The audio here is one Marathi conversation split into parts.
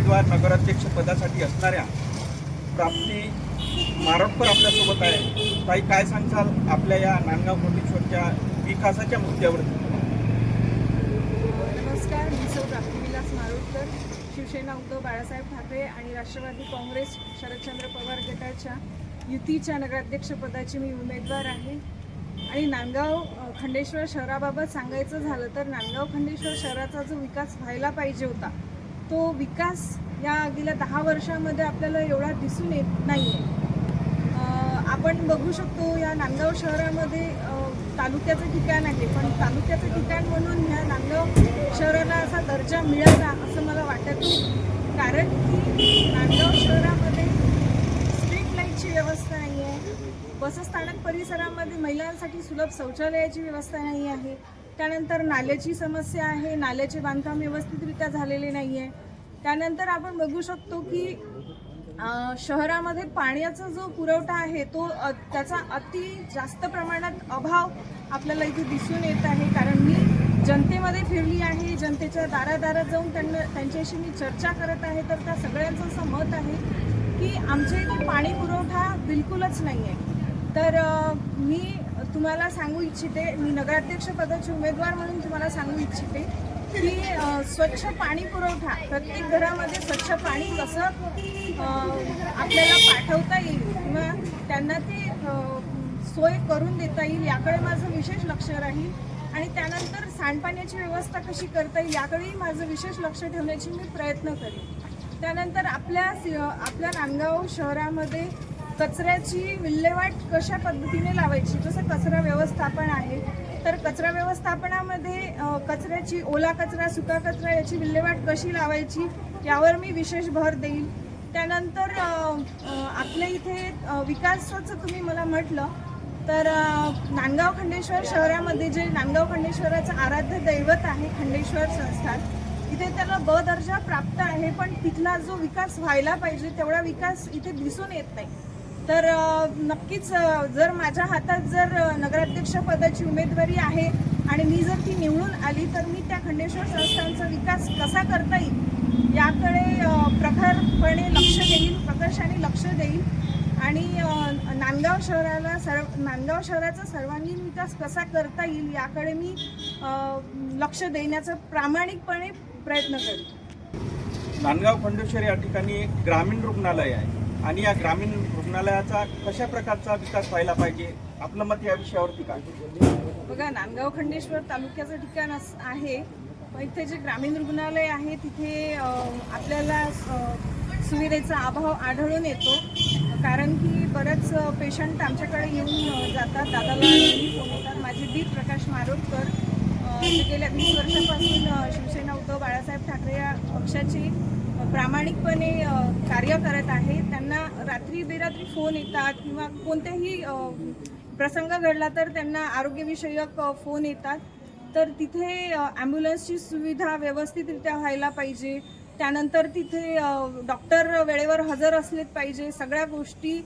नगराध्यक्ष पदासाठी असणाऱ्या प्राप्ती मारटकर आपल्यासोबत आहे ताई काय सांगचाल आपल्या या नांदगाव कोटेश्वरच्या विकासाच्या मुद्द्यावरती नमस्कार मी सौ प्राप्तिविलास मारोडकर शिवसेना उद्धव बाळासाहेब ठाकरे आणि राष्ट्रवादी काँग्रेस शरदचंद्र पवार गटाच्या युतीच्या नगराध्यक्षपदाची मी उमेदवार आहे. आणि नांदगाव खंडेश्वर शहराबाबत सांगायचं झालं तर नांदगाव खंडेश्वर शहराचा जो विकास व्हायला पाहिजे होता तो विकास या गेल्या दहा वर्षामध्ये आपल्याला एवढा दिसून येत नाही आहे आपण बघू शकतो या नांदगाव शहरामध्ये तालुक्याचं ठिकाण आहे. पण तालुक्याचं ठिकाण म्हणून ह्या नांदगाव शहराला असा दर्जा मिळाला असं मला वाटत नाही. कारण की नांदगाव शहरामध्ये स्ट्रीट लाईटची व्यवस्था नाही आहे बसस्थानक परिसरामध्ये महिलांसाठी सुलभ शौचालयाची व्यवस्था नाही आहे त्यानंतर नाल्याची समस्या आहे नाल्याचे बांधकाम व्यवस्थितरित्या झालेले नाही आहे त्यानंतर आपण बघू शकतो की शहरामध्ये पाण्याचा जो पुरवठा आहे तो त्याचा अति जास्त प्रमाणात अभाव आपल्याला इथे दिसून येत आहे. कारण मी जनतेमध्ये फिरली आहे जनतेच्या दारादारात जाऊन त्यांना त्यांच्याशी मी चर्चा करत आहे. तर त्या सगळ्यांचं असं मत आहे की आमच्या इथे पाणी पुरवठा बिलकुलच नाही आहे तर मी तुम्हाला सांगू इच्छिते मी नगराध्यक्ष पदाची उमेदवार म्हणून तुम्हाला सांगू इच्छिते की स्वच्छ पाणी पुरवठा प्रत्येक घरामध्ये स्वच्छ पाणी कसं आपल्याला पाठवता येईल किंवा त्यांना ते सोय करून देता येईल याकडे माझं विशेष लक्ष राहील. आणि त्यानंतर सांडपाण्याची व्यवस्था कशी करता येईल याकडेही माझं विशेष लक्ष ठेवण्याची मी प्रयत्न करेन. त्यानंतर आपल्या आपल्या नांदगाव शहरामध्ये कचऱ्याची विल्हेवाट कशा पद्धतीने लावायची? जसं कचरा व्यवस्थापन आहे तर कचरा व्यवस्थापनामध्ये कचऱ्याची ओला कचरा सुका कचरा याची विल्हेवाट कशी लावायची यावर मी विशेष भर देईल. त्यानंतर आपल्या इथे विकासाचं तुम्ही मला म्हटलं तर नांदगाव खंडेश्वर शहरामध्ये जे नांदगाव खंडेश्वराचं आराध्य दैवत आहे खंडेश्वर संस्थान इथे त्याला ब दर्जा प्राप्त आहे पण तिथला जो विकास व्हायला पाहिजे तेवढा विकास इथे दिसून येत नाही. तर नक्कीच जर माझ्या हातात जर नगराध्यक्षपदाची नगराध्यक्ष पदाची उमेदवारी आहे आणि मी जर ती निवडून आली तर मी त्या खंडेश्वर संस्थांचा विकास कसा करता येईल? याकडे प्रखरपणे लक्ष देईल प्रकर्षाने लक्ष देईल. आणि नांदगाव शहराला सर्व नांदगाव शहराचा सर्वांगीण विकास कसा करता येईल याकडे मी लक्ष देण्याचा प्रामाणिकपणे प्रयत्न करेन. नांदगाव खंडेश्वर या ठिकाणी एक ग्रामीण रुग्णालय आहे. आणि या ग्रामीण रुग्णालयाचा कशा प्रकारचा विकास व्हायला पाहिजे? आपलं मत या विषयावरती काय? बघा नांदगाव खंडेश्वर तालुक्याचं ठिकाण आहे. इथे जे ग्रामीण रुग्णालय आहे तिथे आपल्याला सुविधेचा अभाव आढळून येतो. कारण की बरेच पेशंट आमच्याकडे येऊन जातात. दादाला फोन येतात? माझे दीप प्रकाश मारोडकर गेल्या वीस वर्षापासून शिवसेना उद्धव बाळासाहेब ठाकरे या पक्षाची प्रामाणिकपणे कार्य करत आहे. त्यांना रात्री बेरात्री फोन येतात किंवा कोणत्याही प्रसंग घडला तर त्यांना आरोग्यविषयक फोन येतात. तर तिथे ॲम्ब्युलन्सची सुविधा व्यवस्थितरित्या व्हायला पाहिजे. त्यानंतर तिथे डॉक्टर वेळेवर हजर असलेच पाहिजे. सगळ्या गोष्टी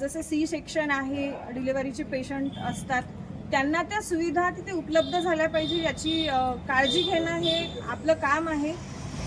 जसे सी सेक्शन आहे डिलिव्हरीचे पेशंट असतात. त्यांना त्या सुविधा तिथे उपलब्ध झाल्या पाहिजे याची काळजी घेणं हे आपलं काम आहे.